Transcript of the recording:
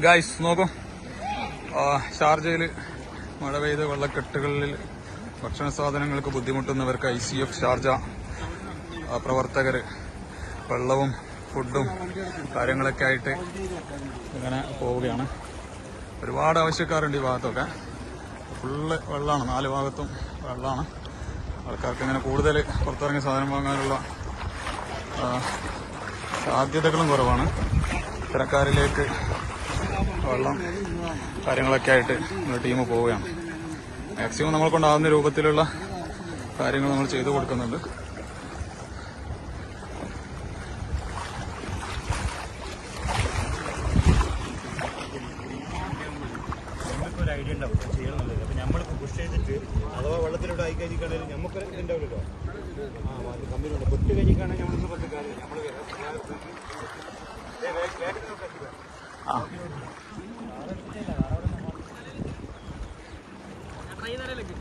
Guys നോക്കൂ. ഷാർജയിൽ മഴ പെയ്ത വെള്ളക്കെട്ടുകളിൽ ഭക്ഷണ സാധനങ്ങൾക്ക് ബുദ്ധിമുട്ടുന്നവർക്ക് ഐ സി എഫ് ഷാർജ പ്രവർത്തകർ വെള്ളവും ഫുഡും കാര്യങ്ങളൊക്കെ ആയിട്ട് ഇങ്ങനെ പോവുകയാണ്. ഒരുപാട് ആവശ്യക്കാരുണ്ട് ഈ ഭാഗത്തൊക്കെ. ഫുള്ള് വെള്ളമാണ് നാല് ഭാഗത്തും വെള്ളമാണ് ആൾക്കാർക്ക് ഇങ്ങനെ കൂടുതൽ പുറത്തിറങ്ങി സാധനം വാങ്ങാനുള്ള സാധ്യതകളും കുറവാണ്. ഇത്തരക്കാരിലേക്ക് വെള്ളം കാര്യങ്ങളൊക്കെ ആയിട്ട് നമ്മുടെ ടീം പോവുകയാണ്. മാക്സിമം നമ്മൾ കൊണ്ടാവുന്ന രൂപത്തിലുള്ള കാര്യങ്ങൾ നമ്മൾ ചെയ്തു കൊടുക്കുന്നുണ്ട്. നമുക്കൊരു ഐഡിയ ഉണ്ടാവും. അപ്പം നമ്മളിപ്പോൾ പുഷ് ചെയ്തിട്ട് അഥവാ ആയി കഴിഞ്ഞിട്ടാണെങ്കിൽ നമുക്ക് ഇതുണ്ടാവില്ലല്ലോ ആ അത് കമ്മിയിലുണ്ട് പൊട്ട് കഴിഞ്ഞിട്ടാണെങ്കിൽ നമ്മളൊന്നും പറഞ്ഞ കാര്യം നമ്മൾ ആ. ട്രെയിനറയിലേക്ക്